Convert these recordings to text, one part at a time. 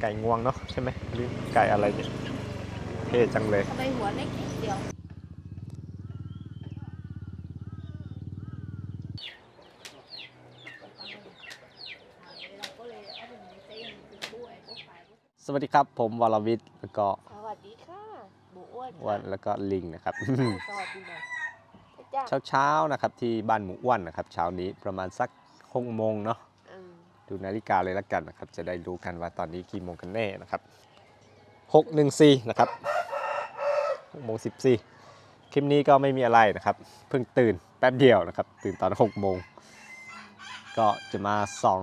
ไก่งวงเนาะใช่ไหมหรือไก่อะไรเนี่ยเท่จังเลยทำไมหัวเล็กนิดเดียวสวัสดีครับ ผมวรวิทย์แล้วก็สวัสดีค่ะหมูอ้วนอ้วันแล้วก็ลิงนะครับ สวัสดีหน่อยจ้าเช้าเช้าๆนะครับที่บ้านหมูอ้วนนะครับ เช้านี้ประมาณสัก หกโมงเนาะอืมดูนาฬิกาเลยละกันนะครับ จะได้รู้กันว่าตอนนี้กี่โมงกันแน่นะครับหกหนึ่งสี่นะครับหกโมงสิบสี่คลิปนี้ก็ไม่มีอะไรนะครับ เพิ่งตื่นแป๊บเดียวนะครับ ตื่นตอนหกโมงก็จะมาส่อง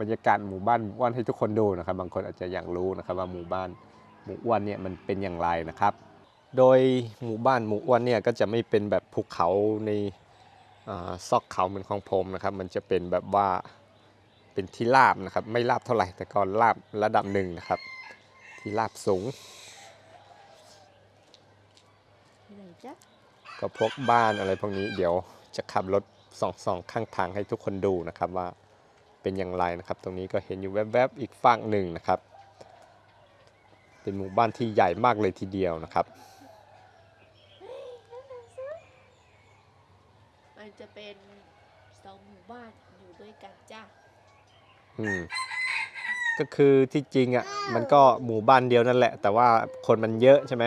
บรรยากาศหมู่บ้านหมู่อ้วนให้ทุกคนดูนะครับ บางคนอาจจะอยากรู้นะครับว่าหมู่บ้านหมู่อ้วนเนี่ยมันเป็นอย่างไรนะครับ โดยหมู่บ้านหมู่อ้วนเนี่ยก็จะไม่เป็นแบบภูเขาในอา ซอกเขาเหมือนของผมนะครับ มันจะเป็นแบบว่าเป็นที่ราบนะครับ ไม่ราบเท่าไหร่แต่ก็ราบระดับหนึ่งนะครับ ที่ราบสูงก็พวกบ้านอะไรพวกนี้เดี๋ยวจะขับรถส่องส่องข้างทางให้ทุกคนดูนะครับว่าเป็นอย่างไรนะครับ ตรงนี้ก็เห็นอยู่แวบๆอีกฝั่งหนึ่งนะครับ เป็นหมู่บ้านที่ใหญ่มากเลยทีเดียวนะครับ มัน จะเป็นสองหมู่บ้านอยู่ด้วยกันจ้าอืมก็คือที่จริงอะมันก็หมู่บ้านเดียวนั่นแหละ แต่ว่าคนมันเยอะใช่ไหม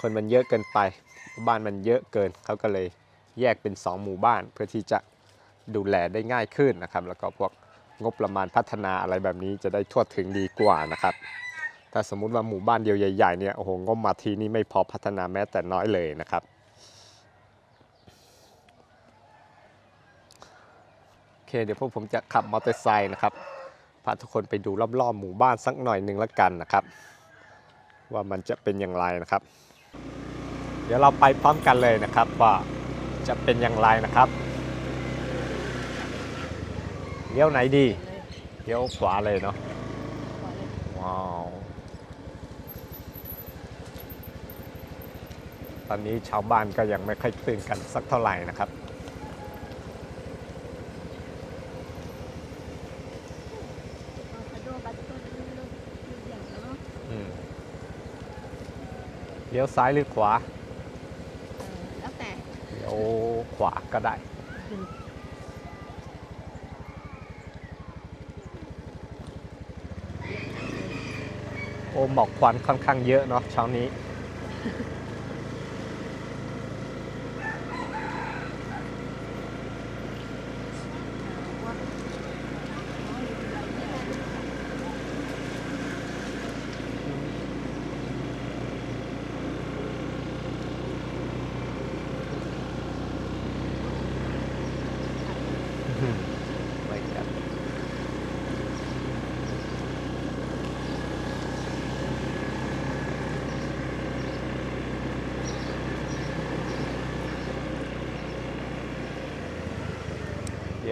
คนมันเยอะเกินไปบ้านมันเยอะเกินเขาก็เลยแยกเป็น 2 หมู่บ้าน เพื่อที่จะดูแลได้ง่ายขึ้นนะครับ แล้วก็พวกงบประมาณพัฒนาอะไรแบบนี้จะได้ทั่วถึงดีกว่านะครับ ถ้าสมมุติว่าหมู่บ้านเดียวใหญ่ๆเนี่ยโอ้โหงบมาทีนี้ไม่พอพัฒนาแม้แต่น้อยเลยนะครับ โอ เคเดี๋ยวพวกผมจะขับมอเตอร์ไซค์นะครับพาทุกคนไปดูรอบๆหมู่บ้านสักหน่อยหนึ่งละกันนะครับ ว่ามันจะเป็นอย่างไรนะครับ เดี๋ยวเราไปพร้อมกันเลยนะครับว่าจะเป็นอย่างไรนะครับเลี้ยวไหนดีเลี้ยวขวาเลยเนาะว้าวตอนนี้ชาวบ้านก็ยังไม่ค่อยตื่นกันสักเท่าไหร่นะครับ ลี้ยวซ้ายหรือขวาแล้วแต่เลี้ยวขวาก็ได้ โอ้หมอกควันค่อนข้างเยอะเนาะเช้านี้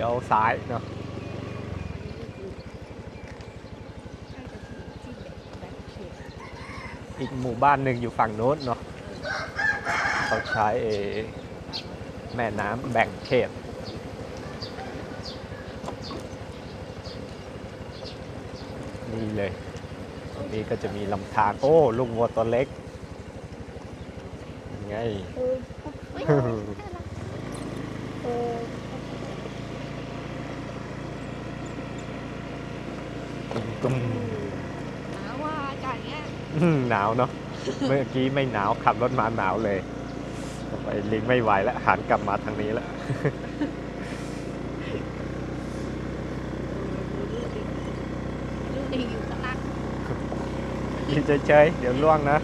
ยวซ้ายเนาะอีกหมู่บ้านหนึ่งอยู่ฝั่งโน้นเนาะเขาใช้เอ่อแม่น้ำแบ่งเขตนี่เลย ตรงนี้ก็จะมีลำธารโอ้ลูกวัวตัวเล็กยังไง เออเฮ้ยเออ ตุ้มหาว่าอากาศเนี้ยอืมหนาวเนาะ เมื่อกี้ไม่หนาวขับรถมาหนาวเลยไปลิงไม่ไหวแล้วหันกลับมาทางนี้แล้วลูกดิงอยู่ข้างล่างยืนเฉยๆเดี๋ยวล่วงนะ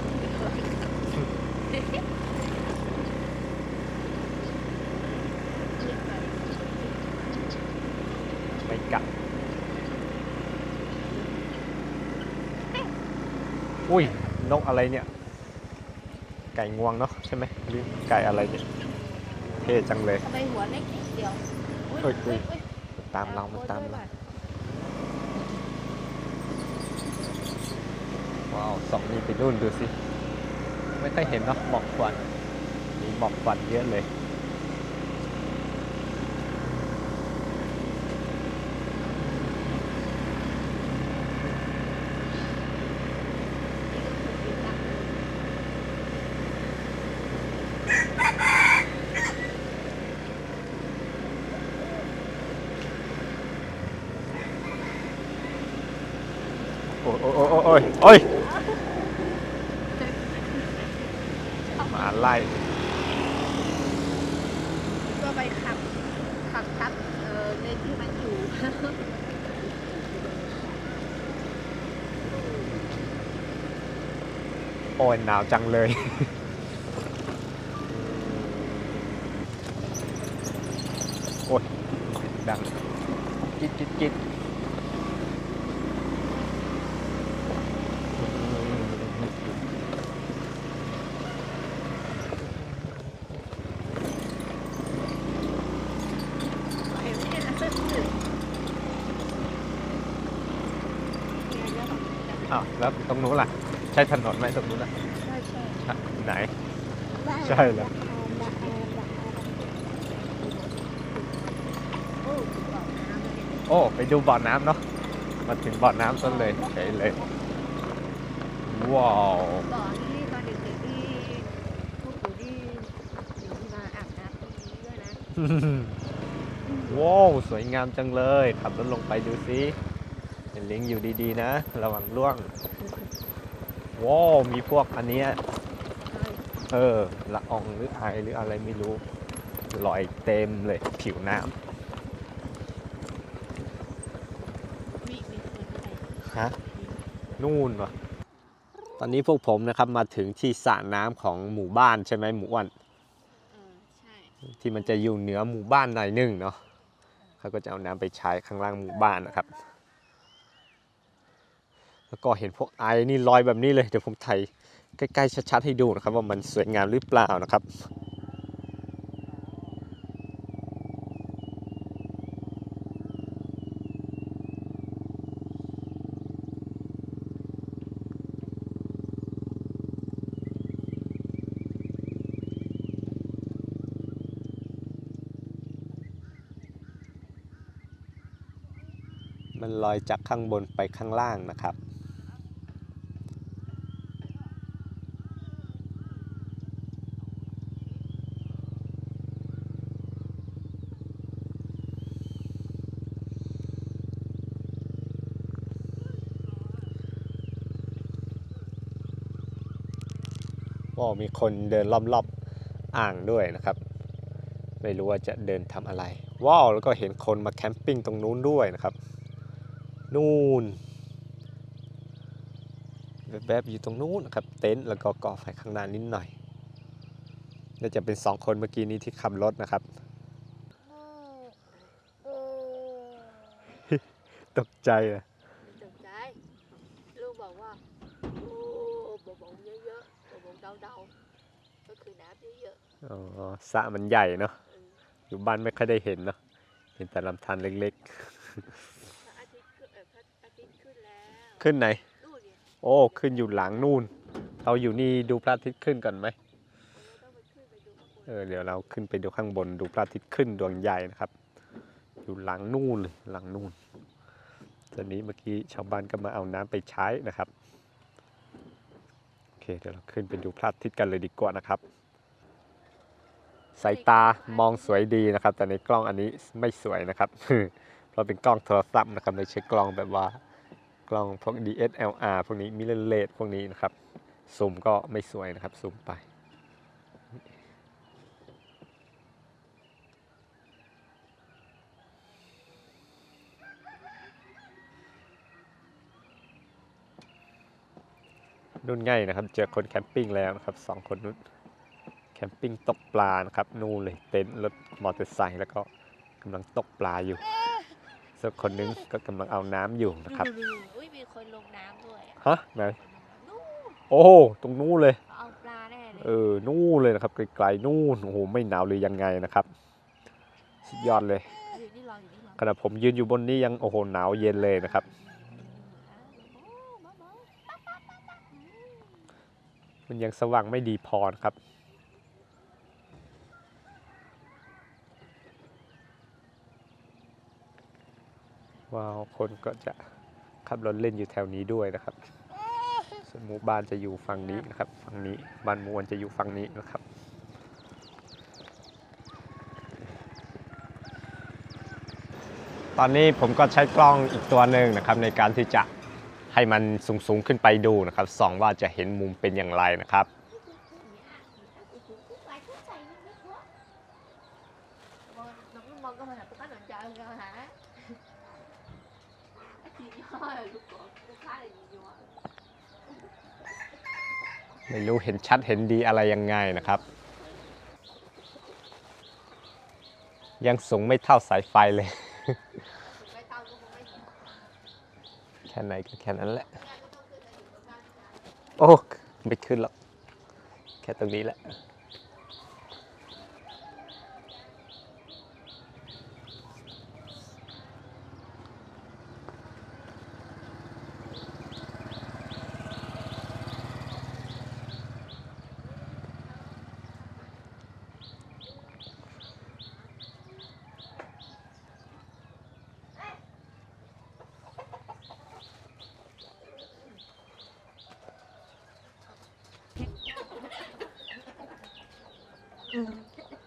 ไม่กัด อุ้ยนกอะไรเนี่ย ไก่งวงเนาะใช่ไหมหรือไก่อะไรเนี่ยเท่จังเลยทำไมหัวเล็กนิดเดียวเฮ้ยเฮ้ยตามเรามันตามเราว้าวสองนี่ไปนู่นดูสิ ไม่ค่อยเห็นเนาะหมอกควันมีหมอกควันเยอะเลย โอ้ยโอ้ยโอ้ยโอ้ยโอ้ยหมาไล่ก็ไปขับขับทับเออเลนที่มันอยู่โอ้ยหนาวจังเลยโอ้ยดังจิ๊ดจิ๊ดจิ๊ด เห็นไหมเนี่ยนะเนี่ย อ้าว แล้วตรงนู้นล่ะ ใช่ถนนไหมตรงนู้นล่ะใช่ใช่อะไหน ใช่เหรอโอ้บอกน้ำเลยโอ้ ไปดูบ่อน้ำเนาะมาถึงบ่อน้ำซะเลยเฉยเลย ว้าวบ่อนี่ตอนเด็กๆที่พวกหนูที่หนูมาอาบน้ำตรงนี้ด้วยนะว้าวสวยงามจังเลย ขับรถลงไปดูสิเห็น ลิงอยู่ดีๆนะ ระวังล่วงว้าวมีพวกอันเนี้ยใช่เออละอองหรือไอหรืออะไรไม่รู้ลอยเต็มเลยผิวน้มีมีคนที่ไหนำฮะนู่นวะตอนนี้พวกผมนะครับมาถึงที่สระน้ำของหมู่บ้านใช่ไหมหมู่อ้วนเออใช่ที่มันจะอยู่เหนือหมู่บ้านหน่อยหนึงเนาะเขาก็จะเอาน้ำไปใช้ข้างล่างหมู่บ้านนะครับ แล้วก็เห็นพวกไอนี่ลอยแบบนี้เลยเดี๋ยวผมถ่ายใกล้ๆชัดๆให้ดูนะครับ ว่ามันสวยงามหรือเปล่านะครับมันลอยจากข้างบนไปข้างล่างนะครับ มีคนเดินรอบๆอ่างด้วยนะครับ ไม่รู้ว่าจะเดินทำอะไร ว้าวแล้วก็เห็นคนมาแคมปิ้งตรงนู้นด้วยนะครับ นู่นแบบๆอยู่ตรงนู้นนะครับ เต็นท์แล้วก็ก่อไฟข้างหน้านิดหน่อยน่าจะเป็นสองคนเมื่อกี้นี้ที่ขับรถนะครับ ตกใจอะตกใจลูกบอกว่าโอ้บ่งๆเยอะๆบ่งๆเดา ๆก็คือน้ำเยอะอ๋อสระมันใหญ่เนาะๆเอออยู่บ้านไม่ค่อยได้เห็นเนาะเห็นแต่ลำธารเล็กพระอาทิตย์ขึ้นเออพระอาทิตย์ขึ้นแล้วๆขึ้นไหน นู่นเนี่ยโอ้ขึ้นอยู่หลังนู่น เราอยู่นี่ดูพระอาทิตย์ขึ้นก่อนไหมเราต้องไปขึ้นไปดูข้างบนเออเดี๋ยวเราขึ้นไปดูข้างบนดูพระอาทิตย์ขึ้นดวงใหญ่นะครับ อยู่หลังนู่นเลยหลังนู่นตอนนี้เมื่อกี้ชาวบ้านก็มาเอาน้ำไปใช้นะครับโอเคเดี๋ยวเราขึ้นไปดูพระอาทิตย์กันเลยดีกว่านะครับ สายตามองสวยดีนะครับ แต่ในกล้องอันนี้ไม่สวยนะครับเพราะเป็นกล้องโทรศัพท์นะครับไม่ใช่กล้องแบบว่า กล้องพวก DSLR พวกนี้มิเรเลสพวกนี้นะครับซูมก็ไม่สวยนะครับซูมไปนู่นง่ายนะครับ เจอคนแคมปิ้งแล้วนะครับสองคนนู้น แคมปิ้งตกปลานะครับ นู่นเลยเต็นท์รถมอเตอร์ไซค์แล้วก็กำลังตกปลาอยู่ส่วนคนนึงก็กำลังเอาน้ำอยู่นะครับ อุ้ยมีคนลงน้ำด้วยอะฮะไหนนู่นโอ้ตรงนู้นเลยเอาปลาแน่เลยเออนู่นเลยนะครับไกลๆนู่นโอ้โหไม่หนาวเลยยังไงนะครับสุดยอดเลยอยู่นี่รออยู่นี่รอขณะผมยืนอยู่บนนี้ยังโอ้โหหนาวเย็นเลยนะครับโอ้มามาอืมมันยังสว่างไม่ดีพอนะครับ ว้าวคนก็จะขับรถเล่นอยู่แถวนี้ด้วยนะครับ ส่วนหมู่บ้านจะอยู่ฝั่งนี้นะครับ ฝั่งนี้บ้านมวนจะอยู่ฝั่งนี้นะครับตอนนี้ผมก็ใช้กล้องอีกตัวหนึ่งนะครับ ในการที่จะให้มันสูงๆขึ้นไปดูนะครับส่องว่าจะเห็นมุมเป็นอย่างไรนะครับ น้องมองก็มาหาปุ๊กค้าหนอนใจกันหาทีย่อลูกปุ๊กค้าอะไรอยู่อะ ไม่รู้เห็นชัดเห็นดีอะไรยังไงนะครับ ยังสูงไม่เท่าสายไฟเลย แค่ไหนก็แค่นั้นแหละ โอ้ ไม่ขึ้นหรอก แค่ตรงนี้แหละ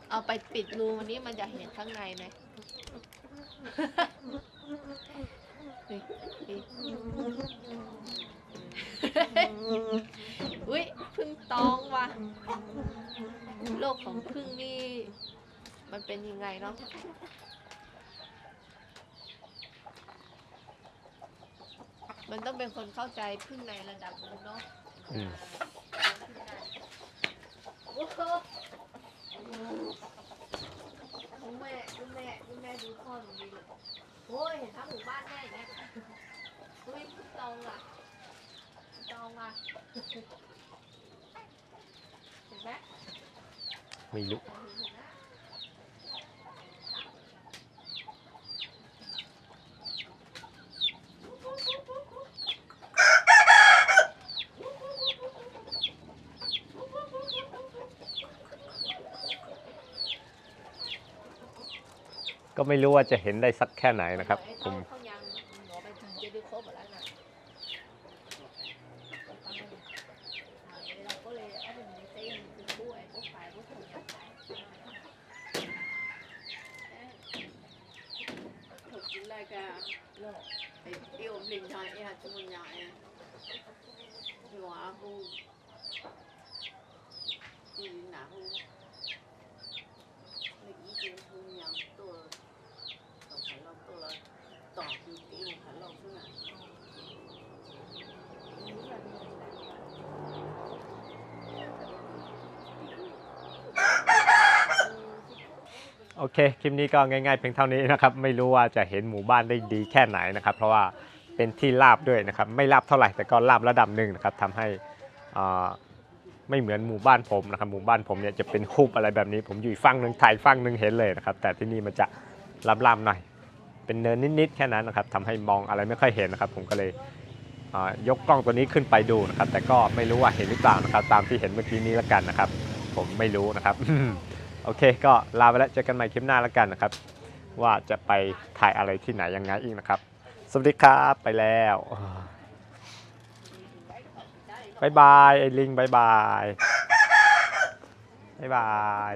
เอาไปปิดรูวันนี้มันจะเห็นข้างในไหมนี่นี่อุ้ยพึ่งตองว่ะ โลกของพึ่งนี่ มันเป็นยังไงเนาะมันต้องเป็นคนเข้าใจพึ่งในระดับนึงเนาะ อืม โอ้โหดูแม่ดูแม่ดูแม่ดูพ่อหนูดีเลยโอ้ยเห็นทั้งหมู่บ้านแม่อย่างเงี้ยเฮ้ยพึ่งตองอะพึ่งตองอะเห็น ไม่รู้ก็ไม่รู้ว่าจะเห็นได้สักแค่ไหนนะครับ ผม à yêu mình thôi à chung mình nhỏ à nhỏ hu đi nà hu mình ý kiến hu nhỏ tôi tổng phải lo tôi là tổng tiêu phải lo phương à โอเค คลิปนี้ก็ง่ายๆเพียงเท่านี้นะครับ ไม่รู้ว่าจะเห็นหมู่บ้านได้ดีแค่ไหนนะครับ เพราะว่าเป็นที่ราบด้วยนะครับ ไม่ราบเท่าไหร่แต่ก็ราบระดับหนึ่งนะครับทำให้อ่าไม่เหมือนหมู่บ้านผมนะครับ หมู่บ้านผมเนี่ยจะเป็นคุบอะไรแบบนี้ ผมอยู่ฝั่งหนึ่งถ่ายฝั่งหนึ่งเห็นเลยนะครับ แต่ที่นี่มันจะลำๆหน่อย เป็นเนินนิดๆแค่นั้นนะครับทำให้มองอะไรไม่ค่อยเห็นนะครับ ผมก็เลยยกกล้องตัวนี้ขึ้นไปดูนะครับ แต่ก็ไม่รู้ว่าเห็นหรือเปล่านะครับ ตามที่เห็นเมื่อกี้นี้แล้วกันนะครับ ผมไม่รู้นะครับ โอเค ก็ลาไปแล้วเจอกันใหม่คลิปหน้าแล้วกันนะครับ ว่าจะไปถ่ายอะไรที่ไหนยังไงอีกนะครับ สวัสดีครับไปแล้วบายบายไอ้ลิงบายบายบายบาย